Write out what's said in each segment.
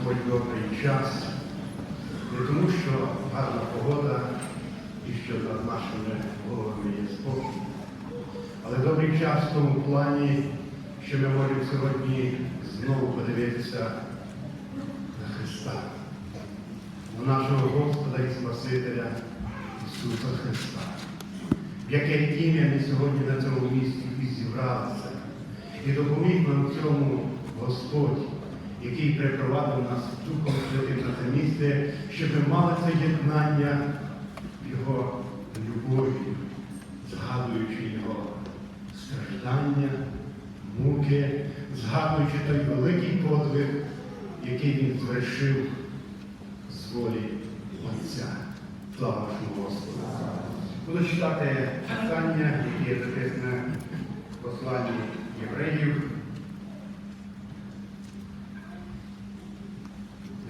Господь добрий час, не тому, що гарна погода і що над нашими головами є спокій, але добрий час в тому плані, що ми можемо сьогодні знову подивитися на Христа, на нашого Господа і Спасителя Ісуса Христа. В яке ім'я ми сьогодні на цьому місці і зібралися. І допоміг нам цьому Господь, який припровадив нас Духом Святим на це місце, щоб ми мали це єднання Його любові, згадуючи Його страждання, муки, згадуючи той великий подвиг, який Він звершив з волі Отця. Слава нашому Господу! Буду читати питання, які є записане в посланні євреїв.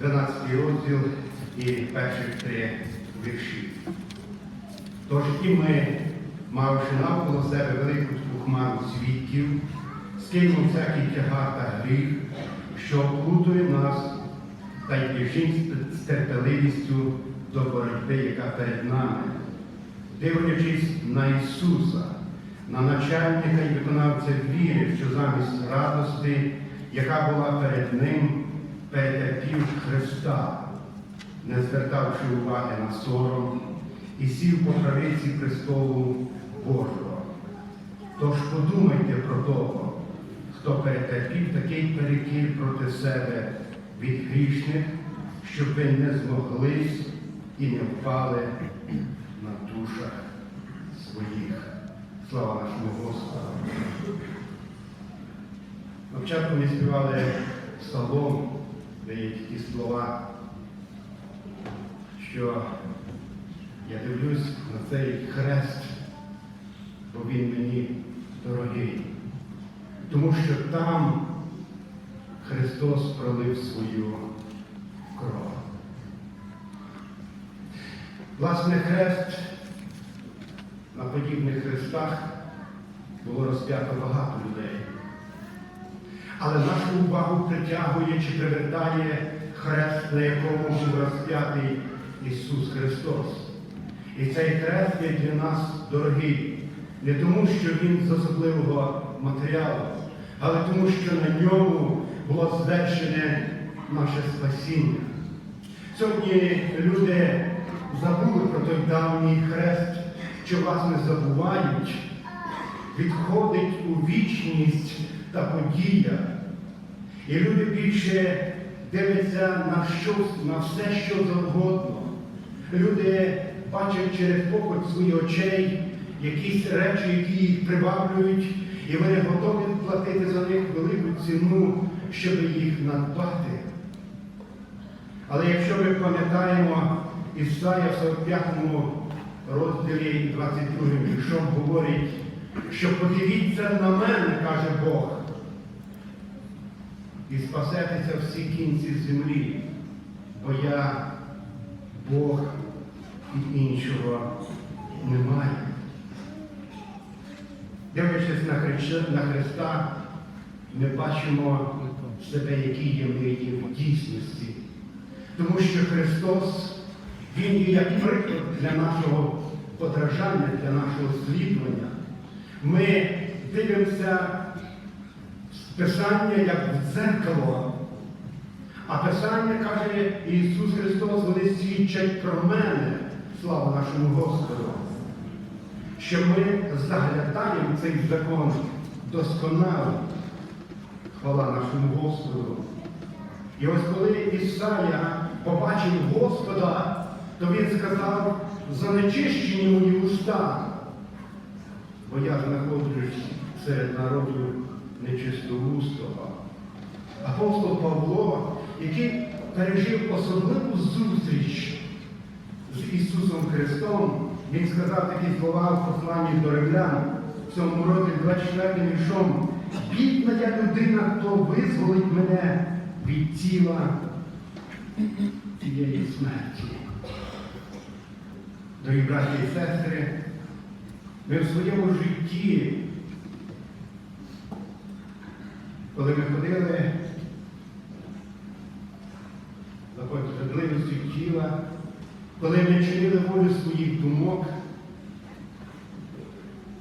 12 розділ і перших три вірші. Тож і ми, мавши навколо себе велику хмару свідків, скинув всякий тягар та гріх, що оплутує нас, та й біжимо з терпеливістю до боротьби, яка перед нами, дивлячись на Ісуса, на начальника і виконавця віри, що замість радости, яка була перед Ним, перетерпів Христа, не звертавши уваги на сором, і сів по правиці престолу Божого. Тож подумайте про того, хто перетерпів такий перекір проти себе від грішних, щоб ви не змоглись і не впали на душах своїх. Слава нашому Господу! На ми співали псалом, де є такі слова, що я дивлюсь на цей хрест, бо він мені дорогий. Тому що там Христос пролив свою кров. Власне, хрест на подібних хрестах було розп'ято багато людей. Але нашу увагу притягує чи привертає хрест, на якому був розп'ятий Ісус Христос. І цей хрест є для нас дорогий. Не тому, що Він з особливого матеріалу, але тому, що на ньому було звершене наше спасіння. Сьогодні люди забули про той давній хрест, що власне забувають, відходить у вічність та подія. І люди більше дивляться на щось, на все, що завгодно. Люди бачать через похоть своїх очей якісь речі, які їх приваблюють, і вони готові платити за них велику ціну, щоб їх надбати. Але якщо ми пам'ятаємо, Ісая в 45 розділі 22 віршом говорить, що подивіться на мене, каже Бог, і спасетеся всі кінці землі, бо я Бог і іншого немає. Дивлячись на Христа, на Христа, ми бачимо себе, які є ми в дійсності. Тому що Христос, Він є як приклад для нашого подражання, для нашого слідування. Ми дивимося Писання як в дзеркало. А Писання каже Ісус Христос, вони свідчать про мене, слава нашому Господу, що ми заглядаємо цей закон досконало. Хвала нашому Господу. І ось коли Ісая побачив Господа, то він сказав, занечищені мої уста, бо я знаходжусь серед народу нечистоустого. Апостол Павло, який пережив особливу зустріч з Ісусом Христом, він сказав такі слова в посланні до римлян, в цьому році 24 віршом, бідна я людина, хто визволить мене від тіла цієї смерті. Дорогі браті і сестри, ми в своєму житті, коли ми ходили шкідливістю тіла, коли ми чинили волю своїх думок,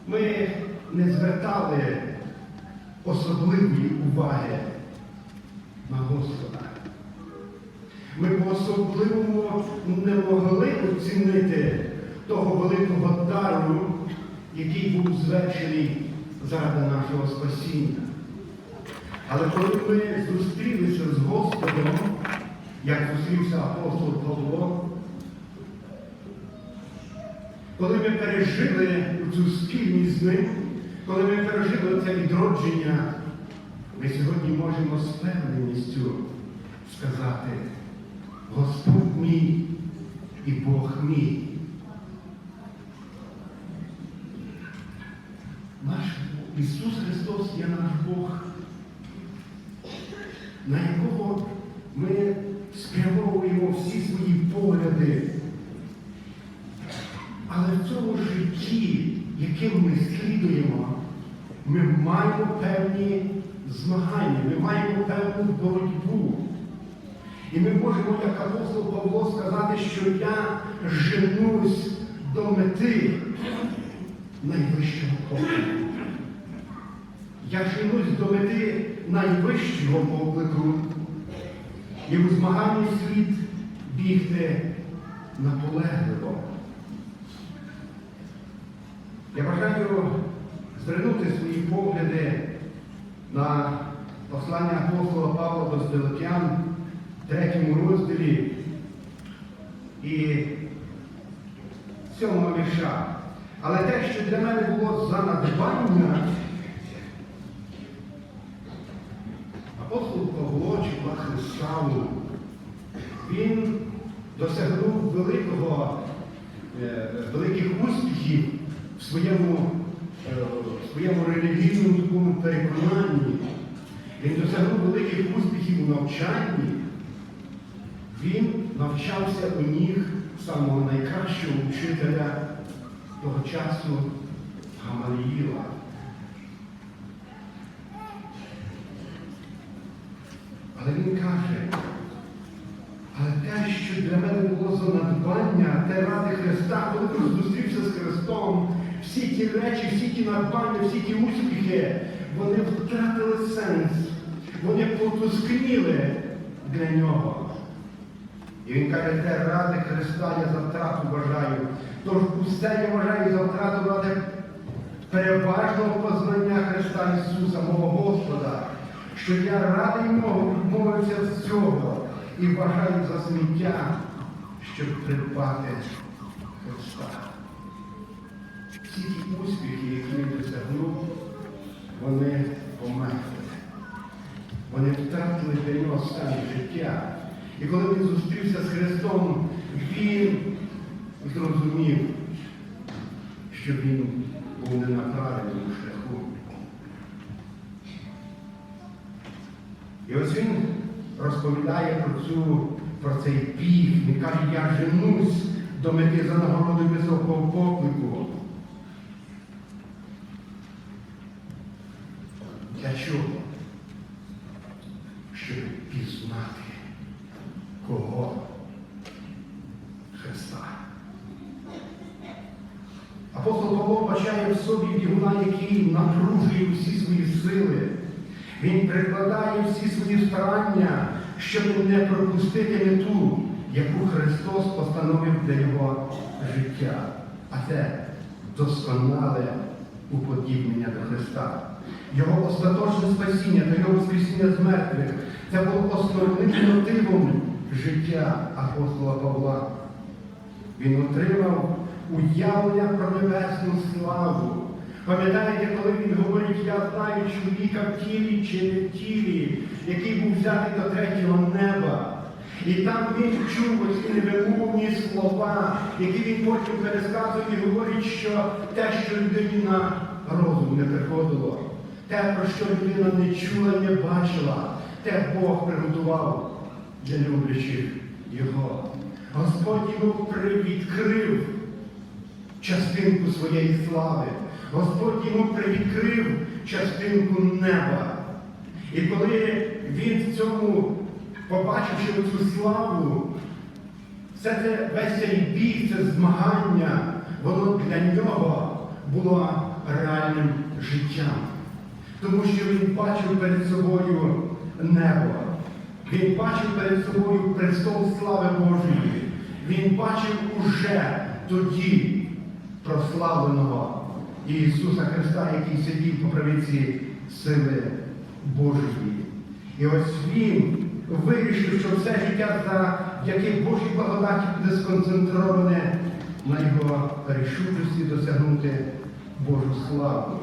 ми не звертали особливої уваги на Господа. Ми по-особливому не могли оцінити того великого дару, який був звершений заради нашого спасіння. Але коли ми зустрілися з Господом, як зустрівся апостол Павло, коли ми пережили цю спільність з ним, коли ми пережили це відродження, ми сьогодні можемо з певненістю сказати, Господь мій і Бог мій. Наш Ісус Христос є наш Бог, на якого ми спрямовуємо всі свої погляди. Але в цьому житті, яким ми слідуємо, ми маємо певні змагання, ми маємо певну боротьбу. І ми можемо, як апостол Павло, сказати, що я женусь до мети найвищого поклику. Я женусь до мети найвищого поклику. І у змаганні слід бігти наполегливо. Я бажаю звернути свої погляди на послання апостола Павла до Здилетян в третьому розділі і сьомого вірша. Але те, що для мене було занадбання, апостол Павло чи власне Саву, він досягнув великого, е, великих успіхів в своєму, е, в своєму релігійному такому переконанні. Він досягнув великих успіхів у навчанні. Він навчався у них самого найкращого вчителя того часу Гамаліїла. Але він каже, але те, що для мене було занадбання, те ради Христа, коли він зустрівся з Христом, всі ті речі, всі ті надбання, всі ті успіхи, вони втратили сенс, вони потускніли для нього. І він каже, те ради Христа я за втрату вважаю. Тож усе я вважаю за втрату ради переважного познання Христа Ісуса, мого Господа, що я радий мого відмовився з цього і вважаю за сміття, щоб придбати Христа. Всі ті успіхи, які він досягнув, вони померли. Вони втратили для нього стан життя. І коли він зустрівся з Христом, він зрозумів, що він був не на правильному шляху. І ось він розповідає про цю, про цей біг. Він каже, я женусь до мети за нагороду високого поклику. Для чого? Щоб пізнати кого? Христа. Апостол Павло бачає в собі бігуна, який напружує всі свої сили. Він прикладає всі свої старання, щоб не пропустити мету, яку Христос постановив для його життя. А це досконале уподібнення до Христа. Його остаточне спасіння та його воскресіння з мертвих. Це було основним мотивом життя апостола Павла. Він отримав уявлення про небесну славу. Пам'ятаєте, коли він говорить, я знаю чоловіка в тілі чи не в тілі, який був взятий до третього неба. І там він чув ось невимовні слова, які він потім пересказує і говорить, що те, що людині на розум не приходило, те, про що людина не чула, не бачила, те Бог приготував для люблячих його. Господь йому привідкрив частинку своєї слави. Господь йому привідкрив частинку неба. І коли він в цьому, побачивши цю славу, Все це весь цей бій, це змагання, воно для нього було реальним життям. Тому що він бачив перед собою небо. Він бачив перед собою престол слави Божої. Він бачив уже тоді прославленого Ісуса Христа, який сидів по правиці сили Божої. І ось він вирішив, що все життя, за яке Божій благодаті буде сконцентроване на його рішучості досягнути Божу славу.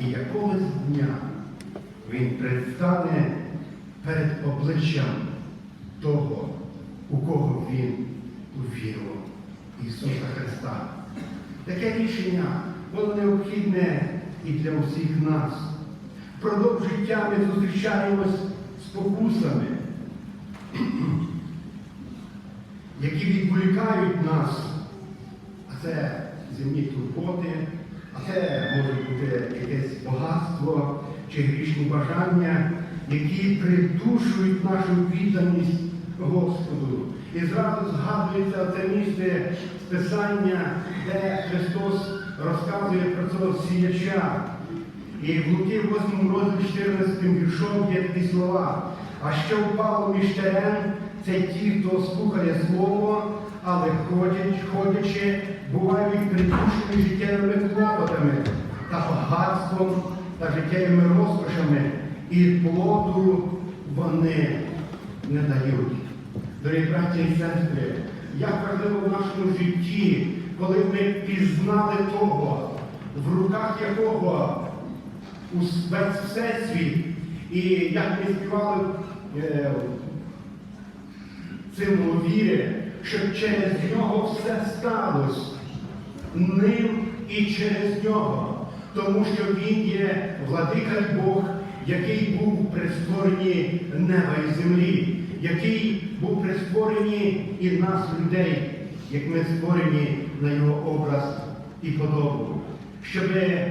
І якогось дня він предстане перед обличчям того, у кого він увірував Ісуса Христа. Таке рішення воно необхідне і для усіх нас. Впродовж життя ми зустрічаємось з покусами, які відволікають нас. А це земні турботи, а це може бути якесь багатство чи грішні бажання, які придушують нашу відданість Господу. І зразу згадується це місце Писання, де Христос розказує про цього сіяча. І в Луки 8 розділі 14 віршом є такі слова. А що впало між це ті, хто слухає слово, але ходять, ходячи, бувають придушені життєвими клопотами та багатством та життєвими розкошами, і плоду вони не дають. Дорогі браті і сестри, як важливо в нашому житті, коли ми пізнали того, в руках якого весь всесвіт, і як ми співали е, цим вірі, що через нього все сталося. Ним і через нього, тому що Він є владика Бог, який був при створенні неба і землі, який був при створенні і нас, людей, як ми створені на його образ і подобу. Щоби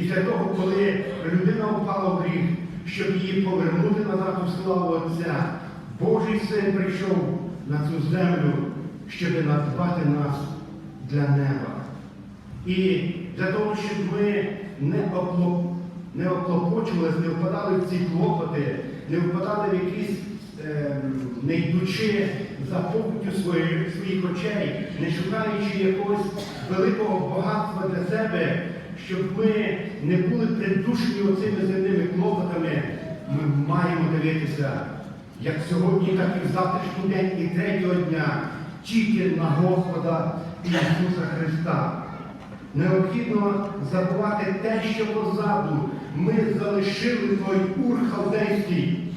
Після того, коли людина впала в гріх, щоб її повернути назад у славу Отця, Божий син прийшов на цю землю, щоб надбати нас для неба. І для того, щоб ми не, опло... не не впадали в ці клопоти, не впадали в якісь, е, не йдучи за похотю своїх, своїх очей, не шукаючи якогось великого багатства для себе щоб ми не були придушені оцими земними клопотами, ми маємо дивитися, як сьогодні, так і в завтрашній день і третього дня, тільки на Господа Ісуса Христа. Необхідно забувати те, що позаду ми залишили той ур халдейський.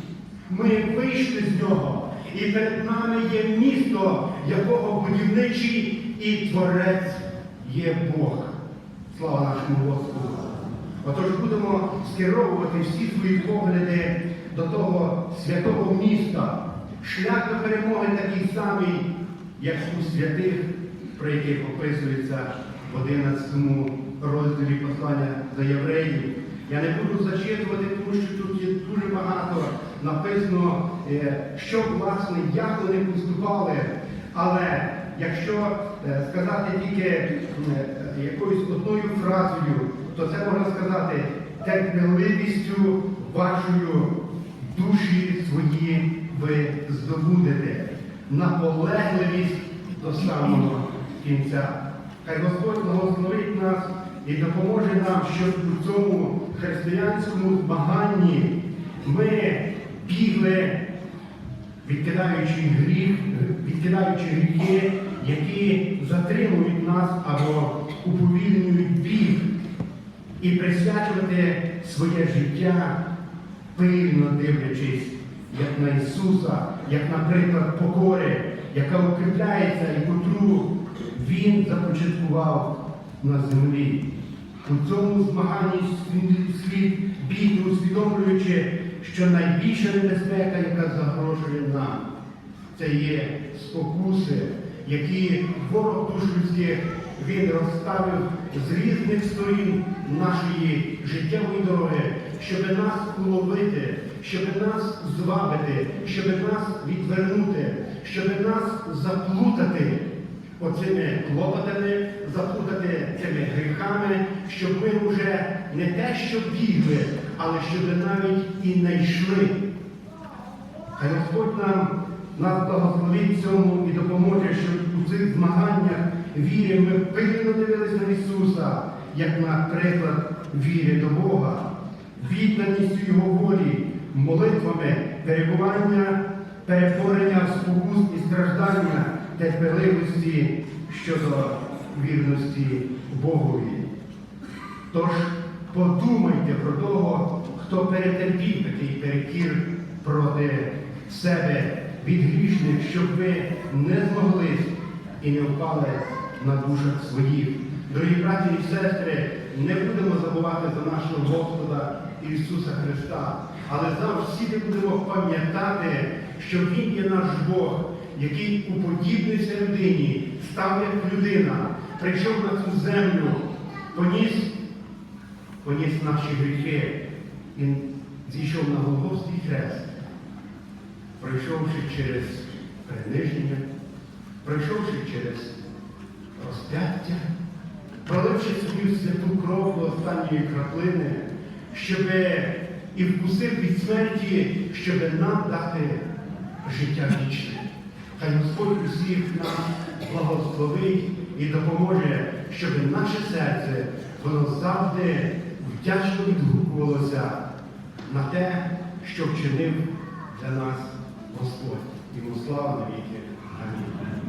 Ми вийшли з нього, і перед нами є місто, якого будівничий і творець є Бог. Слава нашому Господу! Отож будемо скеровувати всі свої погляди до того святого міста. Шлях до перемоги такий самий, як у святих, про яких описується в 11 розділі послання до євреїв. Я не буду зачитувати, тому що тут є дуже багато написано, е, що власне, як вони поступали. Але якщо е, сказати тільки е, якоюсь одною фразою, то це можна сказати терпеливістю вашою душі свої ви здобудете, наполегливість до самого кінця. Хай Господь благословить нас і допоможе нам, щоб у цьому християнському змаганні ми бігли відкидаючи гріх, відкидаючи гріхи, які затримують нас або уповільнюють біг, і присвячувати своє життя, пильно дивлячись, як на Ісуса, як, наприклад, покори, яка укріпляється і котру Він започаткував на землі. У цьому змаганні слід бігти, усвідомлюючи, що найбільша небезпека, яка загрожує нам, це є спокуси, які ворог душ людських він розставив з різних сторін нашої життєвої дороги, щоб нас уловити, щоб нас звабити, щоб нас відвернути, щоб нас заплутати оцими клопотами, заплутати цими гріхами, щоб ми вже не те, що бігли, але щоб навіть і не йшли. Господь нам нас благословить цьому і допоможе, щоб у цих змаганнях віри ми пильно дивилися на Ісуса, як на приклад віри до Бога, відданістю Його волі, молитвами, перебування, переборення спокус і страждання, терпеливості щодо вірності Богові. Тож подумайте про того, хто перетерпів такий перекір проти себе від грішних, щоб ви не змогли і не впали на душах своїх. Дорогі браті і сестри, не будемо забувати за нашого Господа Ісуса Христа, але завжди будемо пам'ятати, що Він є наш Бог, який уподібнився людині, став як людина, прийшов на цю землю, поніс поніс наші гріхи. Він зійшов на Голгофський хрест, пройшовши через приниження, пройшовши через розп'яття, проливши свою святу кров до останньої краплини, щоб і вкусив від смерті, щоб нам дати життя вічне. Хай Господь усіх нас благословить і допоможе, щоб наше серце воно завжди вдячно відгукувалося на те, що вчинив для нас Господь. Йому слава навіки. Амінь.